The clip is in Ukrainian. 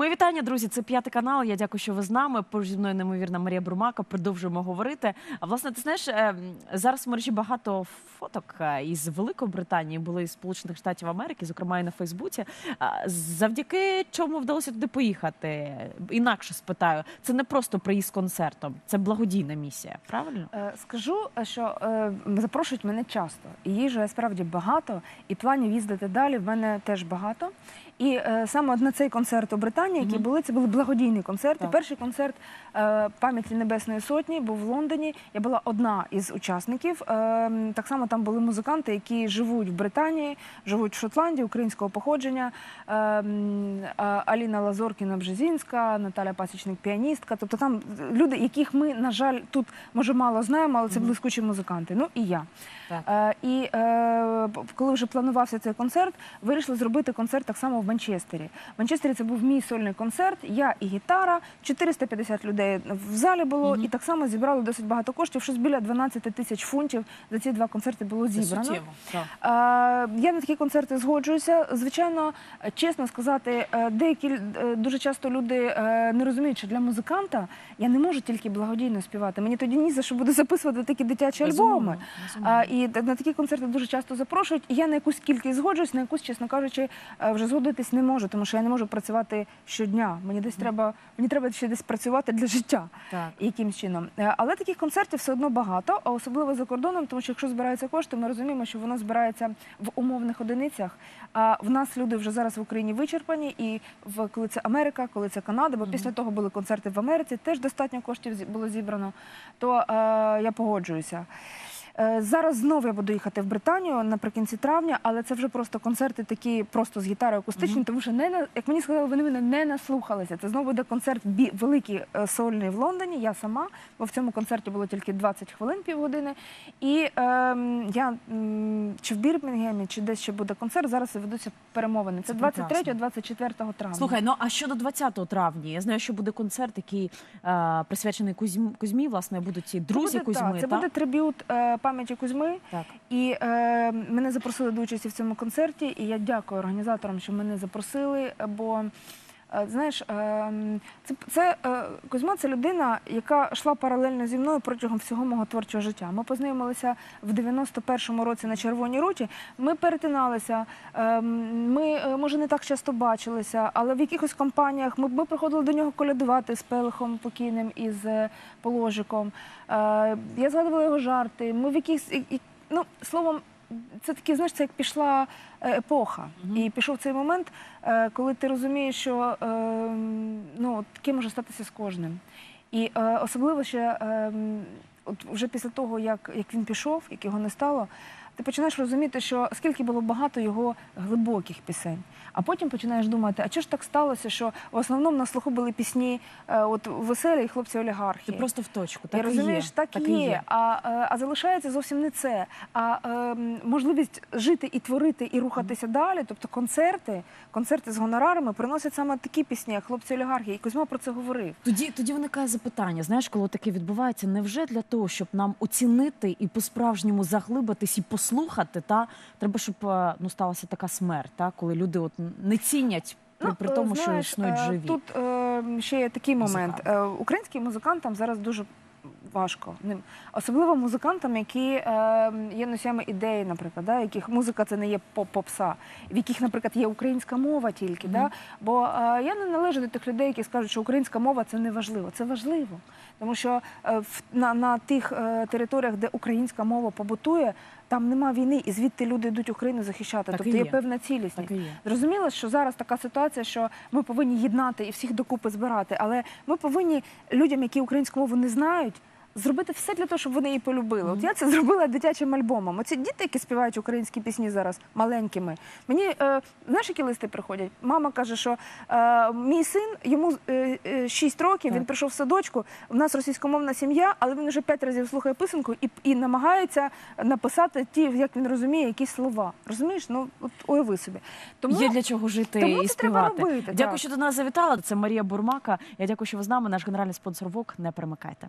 Мої вітання, друзі. Це п'ятий канал. Я дякую, що ви з нами. Поруч зі мною неймовірна Марія Бурмака. Продовжуємо говорити. А власне, ти знаєш, е, зараз в мережі багато фоток е, із Великої Британії були із Сполучених Штатів Америки, зокрема і на Фейсбуці. Завдяки чому вдалося туди поїхати? Інакше спитаю, це не просто приїзд концертом, це благодійна місія. Правильно? Е, Скажу, що е, запрошують мене часто. І їжу я справді багато, і планів їздити далі в мене теж багато. І е, саме на цей концерт у Британії, які були, це були благодійні концерти. Так. Перший концерт е, пам'яті Небесної Сотні був в Лондоні. Я була одна із учасників. Е, так само там були музиканти, які живуть в Британії, живуть в Шотландії, українського походження. Е, а- Аліна Лазоркіна Бжезінська, Наталя Пасічник, піаністка. Тобто там люди, яких ми, на жаль, тут може мало знаємо, але це блискучі музиканти. Ну і я. Так. Е, і е, коли вже планувався цей концерт, вирішили зробити концерт так само в Манчестері. В Манчестері це був мій сольний концерт. Я і гітара, 450 людей в залі було, Мгм. і так само зібрали досить багато коштів. Щось біля 12 тисяч фунтів за ці два концерти було Це зібрано. суттєво. Так. Е, Я на такі концерти згоджуюся. Звичайно, чесно сказати, е, деякі е, дуже часто люди е, не розуміють, що для музиканта я не можу тільки благодійно співати. Мені тоді ні за що буду записувати такі дитячі альбоми. безумовно. А, і на такі концерти дуже часто запрошують. І я на якусь кількість згоджуюсь, на якусь, чесно кажучи, вже згодитись не можу, тому що я не можу працювати щодня. Мені десь треба, мені треба ще десь працювати для життя Так. якимсь чином. Е, Але таких концертів все одно багато, а особливо за кордоном, тому що якщо збираються кошти, ми розуміємо, що воно збирається в умовних одиницях. А в нас люди вже зараз в Україні вичерпані, і в коли це Америка, коли це Канада, бо після того були концерти в Америці, теж достатньо коштів зі- було зібрано. То е, я погоджуюся. Е, Зараз знову я буду їхати в Британію наприкінці травня, але це вже просто концерти такі просто з гітарою акустичні, тому що не як мені сказали, вони мене не наслухалися. Це знову буде концерт бі, великий е, сольний в Лондоні. Я сама, бо в цьому концерті було тільки 20 хвилин, півгодини. І ем, я чи в Бірмінгемі, чи десь ще буде концерт. Зараз ведуться перемовини. Це Це 23-24 травня. Слухай, ну а щодо 20 травня, я знаю, що буде концерт, який е, присвячений Кузьм, Кузьмі, власне, будуть ці Це друзі буде, Кузьми. це та? буде трибют е, пам'яті Кузьми. Так. І е, мене запросили до участі в цьому концерті, і я дякую організаторам, що мене запросили. Бо знаєш, е, це, це е, Кузьма це людина, яка йшла паралельно зі мною протягом всього мого творчого життя. Ми познайомилися в 91-му році на Червоній руті. Ми перетиналися. е, Ми е, може не так часто бачилися, але в якихось компаніях ми, ми приходили до нього колядувати з Пелихом покійним і з е, Положиком. Е, Я згадувала його жарти. Ми в якихось ну словом, це такі, знаєш, це як пішла е, епоха. І пішов цей момент, е, коли ти розумієш, що е, ну, таке може статися з кожним. І е, особливо ще е, от вже після того, як, як він пішов, як його не стало, ти починаєш розуміти, що скільки було багато його глибоких пісень. А потім починаєш думати, а чого ж так сталося, що в основному на слуху були пісні е, от веселі і хлопці олігархи. Ти просто в точку. Так і розумієш, є. так, так і є. А, е, а залишається зовсім не це. А е, можливість жити і творити, і рухатися далі. Тобто концерти, концерти з гонорарами приносять саме такі пісні, як хлопці олігархи. І Кузьма про це говорив. Тоді, тоді виникає запитання. Знаєш, коли таке відбувається, невже для того, щоб нам оцінити і по-справжньому заглибитись і послухати, та треба, щоб е, ну сталася така смерть, та коли люди от не цінять при, при тому, тому, що знаєш, існують е, живі. Тут е, ще є такий момент. Музиканти. Е, Українським музикантам зараз дуже важко. Особливо музикантам, які е, є носіями ідеї, наприклад, да, яких музика це не є поп-попса, в яких, наприклад, є українська мова тільки. Мгм. Да? Бо е, я не належу до тих людей, які скажуть, що українська мова це не важливо. Це важливо. Тому що е, на, на тих е, територіях, де українська мова побутує, там нема війни, і звідти люди йдуть Україну захищати. Так тобто є є. певна цілісність. Так є. Зрозуміло, що зараз така ситуація, що ми повинні єднати і всіх докупи збирати, але ми повинні людям, які українську мову не знають. Зробити все для того, щоб вони її полюбили. От я це зробила дитячим альбомом. Оці діти, які співають українські пісні зараз маленькими. Мені е, знаєш, які листи приходять? Мама каже, що е, мій син йому е, е, 6 років. Він прийшов в садочку. У нас російськомовна сім'я, але він вже п'ять разів слухає писанку і, і намагається написати ті, як він розуміє, якісь слова. Розумієш? Ну от уяви собі. Тому Є для чого жити тому і це треба співати. робити, Дякую, так. що до нас завітала. Це Марія Бурмака. Я дякую, що ви з нами. Наш генеральний спонсор ВОК. Не перемикайте.